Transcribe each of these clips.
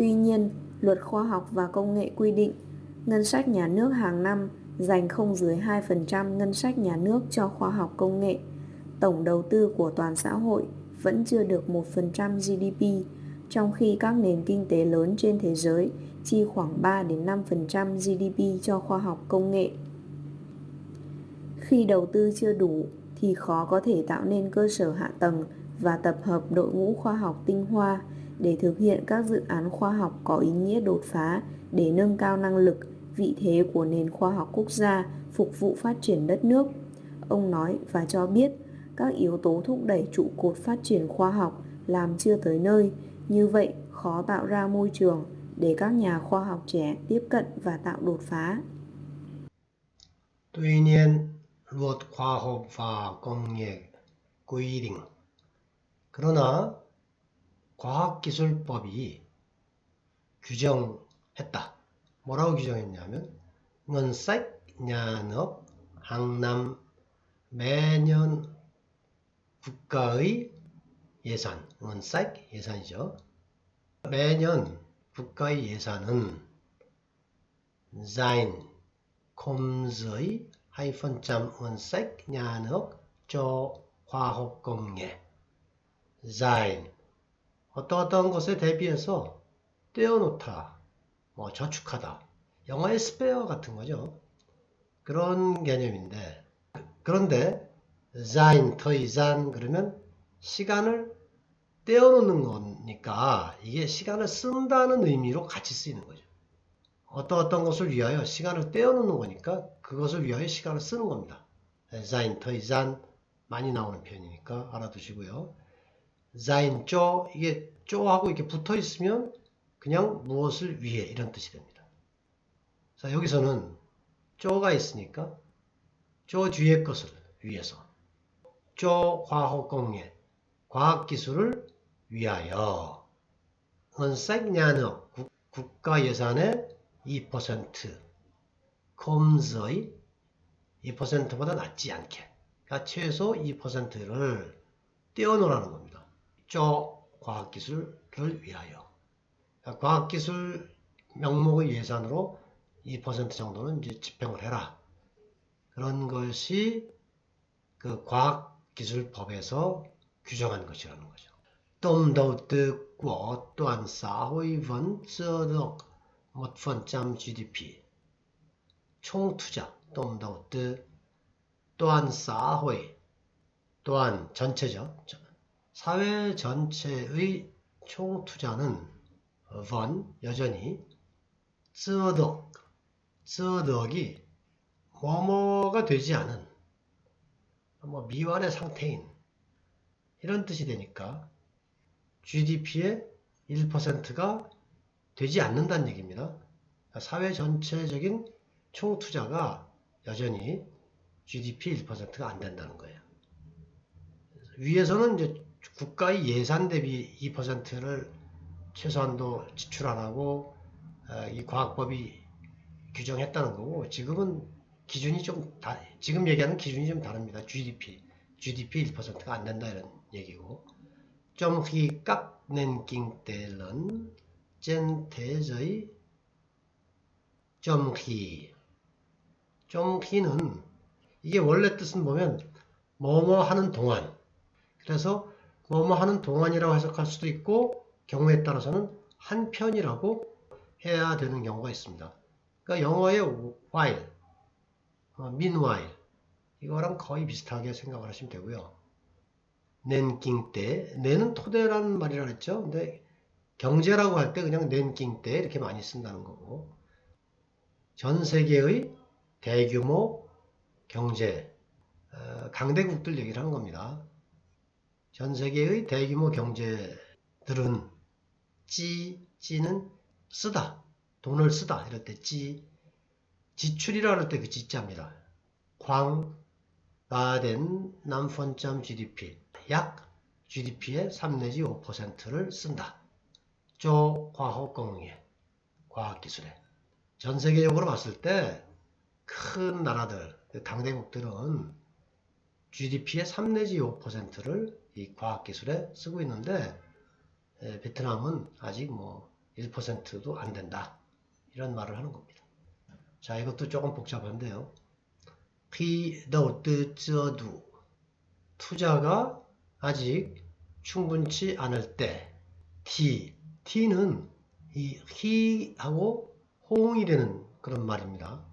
Tuy nhiên, luật khoa học và công nghệ quy định ngân sách nhà nước hàng năm dành không dưới 2% ngân sách nhà nước cho khoa học công nghệ. Tổng đầu tư của toàn xã hội vẫn chưa được 1% GDP, trong khi các nền kinh tế lớn trên thế giới chi khoảng 3 đến 5% GDP cho khoa học công nghệ. Khi đầu tư chưa đủ thì khó có thể tạo nên cơ sở hạ tầng và tập hợp đội ngũ khoa học tinh hoa để thực hiện các dự án khoa học có ý nghĩa đột phá để nâng cao năng lực, vị thế của nền khoa học quốc gia phục vụ phát triển đất nước. Ông nói và cho biết các yếu tố thúc đẩy trụ cột phát triển khoa học làm chưa tới nơi, như vậy khó tạo ra môi trường để các nhà khoa học trẻ tiếp cận và tạo đột phá. Tuy nhiên, luật khoa học và công nghệ quy định 그러나 과학기술법이 규정했다. 뭐라고 규정했냐면 은색 냐업 항남 매년 국가의 예산, 은색 예산이죠. 매년 국가의 예산은 sein 콤스의 하이펀점 은색 냐업 저 과학공예 sein 어떠어떠한 것에 대비해서 떼어놓다, 뭐 저축하다. 영어의 스페어 같은 거죠. 그런 개념인데 그런데 sein 더 이상 그러면 시간을 떼어놓는 거니까 이게 시간을 쓴다는 의미로 같이 쓰이는 거죠. 어떤 어떤 것을 위하여 시간을 떼어놓는 거니까 그것을 위하여 시간을 쓰는 겁니다. sein 더 이상 많이 나오는 표현이니까 알아두시고요. Sein 쪼 이게 쪼하고 이렇게 붙어 있으면 그냥 무엇을 위해 이런 뜻이 됩니다. 자 여기서는 쪼가 있으니까 쪼 뒤에 것을 위해서 쪼 과학공예 과학기술을 위하여 은색냐는 국가 예산의 2% 콤스의 2%보다 낮지 않게 그러니까 최소 2%를 떼어놓으라는 겁니다. 조 과학기술을 위하여 과학기술 명목의 예산으로 2% 정도는 이제 집행을 해라. 그런 것이 그 과학기술법에서 규정한 것이라는 거죠. 좀더 듣고 또한 사후의 번쩍 못번짬 GDP 총 투자 좀더 듣고 또한 사후의 또한 전체적 사회 전체의 총 투자는 번 여전히 쯔덕 쯔덕이 뭐뭐가 되지 않은 뭐 미완의 상태인 이런 뜻이 되니까 GDP의 1%가 되지 않는다는 얘기입니다. 그러니까 사회 전체적인 총 투자가 여전히 GDP 1%가 안 된다는 거예요. 위에서는 이제 국가의 예산 대비 2%를 최소한도 지출 안 하고 어, 이 과학법이 규정했다는 거고 지금은 기준이 좀 다, 지금 얘기하는 기준이 좀 다릅니다. GDP, GDP 1%가 안 된다 이런 얘기고 좀히 깎는 낑때는 젠대의 좀히 좀히는 이게 원래 뜻은 보면 뭐뭐 하는 동안 그래서 뭐뭐 하는 동안이라고 해석할 수도 있고 경우에 따라서는 한 편이라고 해야 되는 경우가 있습니다. 그러니까 영어의 while, 어, meanwhile 이거랑 거의 비슷하게 생각을 하시면 되고요. 낸깅 때, 내는 토대라는 말이라 그랬죠. 근데 경제라고 할 때 그냥 낸깅 때 이렇게 많이 쓴다는 거고 전 세계의 대규모 경제 어, 강대국들 얘기를 하는 겁니다. 전 세계의 대규모 경제들은 찌, 찌는 쓰다, 돈을 쓰다 이럴 때 찌, 지출이라 할때그 지자입니다. 광, 가된 남펀점 GDP 약 GDP의 3 내지 5%를 쓴다. 조 과학공예, 과학기술에 전 세계적으로 봤을 때 큰 나라들, 그 강대국들은 GDP의 3 내지 5%를 이 과학기술에 쓰고 있는데 베트남은 아직 뭐 1%도 안 된다. 이런 말을 하는 겁니다. 자, 이것도 조금 복잡한데요. 피 더우트 쩌두 투자가 아직 충분치 않을 때 T T는 이 히하고 호응이 되는 그런 말입니다.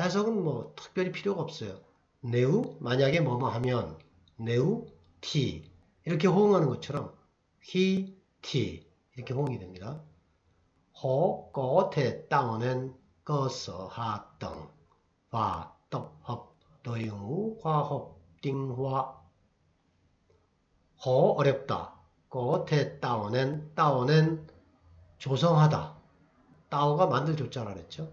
해석은 뭐 특별히 필요가 없어요. 네우 만약에 뭐뭐 하면 네우 T 이렇게 호응하는 것처럼 히 T 이렇게 호응이 됩니다. tầng và tập hợp đội ngũ khoa học tinh hoa. hồ 어렵다. nên tạo nên 조성하다. 따오가 만들 조자라 그랬죠.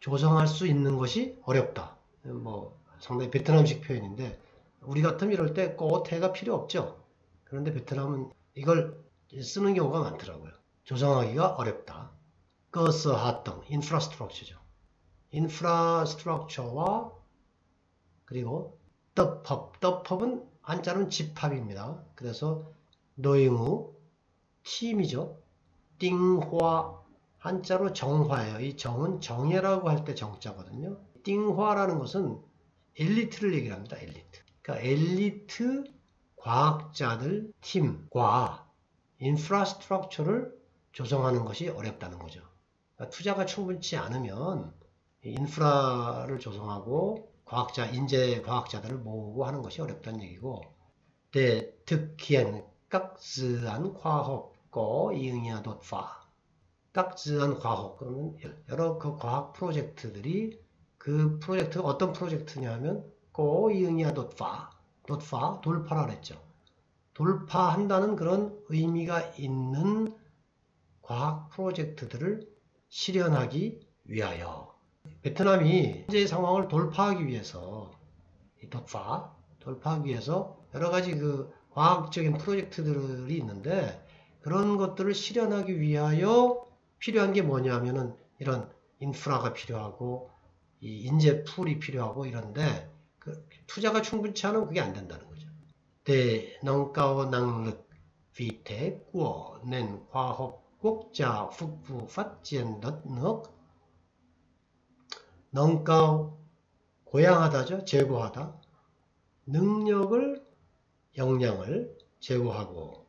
조성할 수 있는 것이 어렵다. 뭐 상당히 베트남식 표현인데 우리 같으면 이럴 때 꼬태가 필요 없죠. 그런데 베트남은 이걸 쓰는 경우가 많더라고요. 조성하기가 어렵다. 거서 하던 인프라스트럭처죠. 인프라스트럭처와 그리고 떡법, 떡법은 한자로는 집합입니다. 그래서 노잉우 팀이죠. 띵화 한자로 정화예요. 이 정은 정예라고 할 때 정자거든요. 띵화라는 것은 엘리트를 얘기를 합니다. 엘리트. 그러니까 엘리트 과학자들 팀과 인프라스트럭처를 조성하는 것이 어렵다는 거죠. 그러니까 투자가 충분치 않으면 이 인프라를 조성하고 과학자, 인재 과학자들을 모으고 하는 것이 어렵다는 얘기고, 대 특히엔 깍즈한 과학과 이응이야 돋파. 깍즈한 과학, 그러면 여러 그 과학 프로젝트들이 그 프로젝트가 어떤 프로젝트냐 하면 고 이응이야 돋파. 돋파, 돌파라 그랬죠. 돌파한다는 그런 의미가 있는 과학 프로젝트들을 실현하기 위하여 베트남이 현재의 상황을 돌파하기 위해서 이 돌파 돌파하기 위해서 여러 가지 그 과학적인 프로젝트들이 있는데 그런 것들을 실현하기 위하여 필요한 게 뭐냐면은 이런 인프라가 필요하고 이 인재 풀이 필요하고 이런데 그 투자가 충분치 않으면 그게 안 된다는 거죠. 대 nâng năng lực vị thế của nền khoa học quốc gia phục vụ phát triển đất nước. nâng cao 고양하다죠. 제고하다. 능력을 역량을 제고하고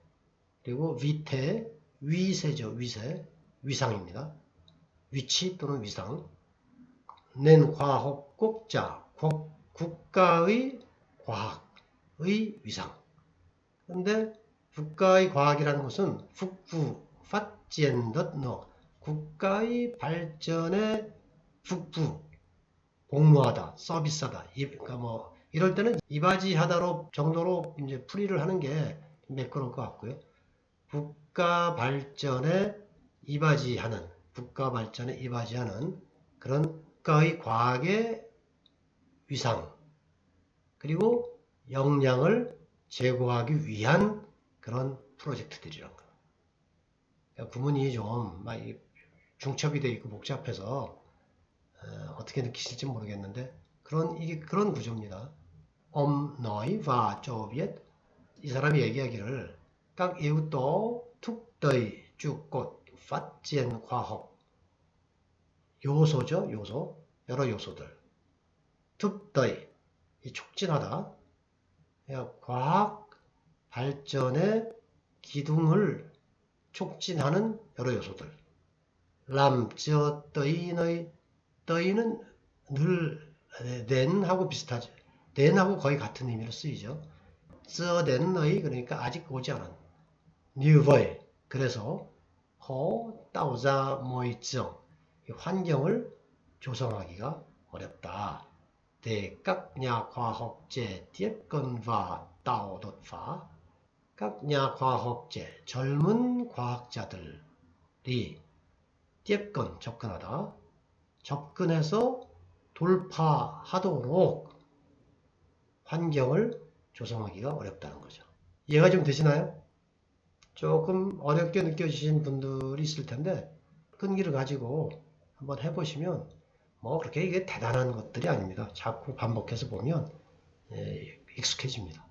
그리고 위태 위세죠. 위세 위상입니다. 위치 또는 위상. 낸 과학 국자 국, 국가의 과학의 위상. 근데 국가의 과학이라는 것은 북부 파지엔덧너 국가의 발전에 북부 복무하다, 서비스하다. 이- 그러니까 뭐 이럴 때는 이바지하다로 정도로 이제 풀이를 하는 게 매끄러울 것 같고요. 국가 발전에 이바지하는 국가 발전에 이바지하는 그런 국가의 과학의 위상 그리고 역량을 제고하기 위한 그런 프로젝트들이란 거예요. 그러니까 구문이 좀막 중첩이 되어 있고 복잡해서 어, 떻게 느끼실지 모르겠는데 그런 이게 그런 구조입니다. Nói và cho biết 이 사람이 얘기하기를 trụ cột phát triển khoa học 요소죠 요소 여러 요소들 thúc đẩy 이 촉진하다 과학 발전의 기둥을 촉진하는 여러 요소들. 람, 저, 떠인의, 떠인은 늘 낸하고 비슷하죠. 낸하고 거의 같은 의미로 쓰이죠. 저, 낸의, 그러니까 아직 오지 않은. 뉴버이. 그래서, 허, 따오자, 모이정. 환경을 조성하기가 어렵다. Để các nhà khoa học trẻ tiếp cận và tạo đột phá. các nhà khoa học trẻ, 젊은 과학자들이 tiếp cận, 접근하다. 접근해서 돌파하도록 환경을 조성하기가 어렵다는 거죠. 이해가 좀 되시나요? 조금 어렵게 느껴지신 분들이 있을 텐데 끈기를 가지고 한번 해보시면 뭐 그렇게 이게 대단한 것들이 아닙니다. 자꾸 반복해서 보면 예, 익숙해집니다.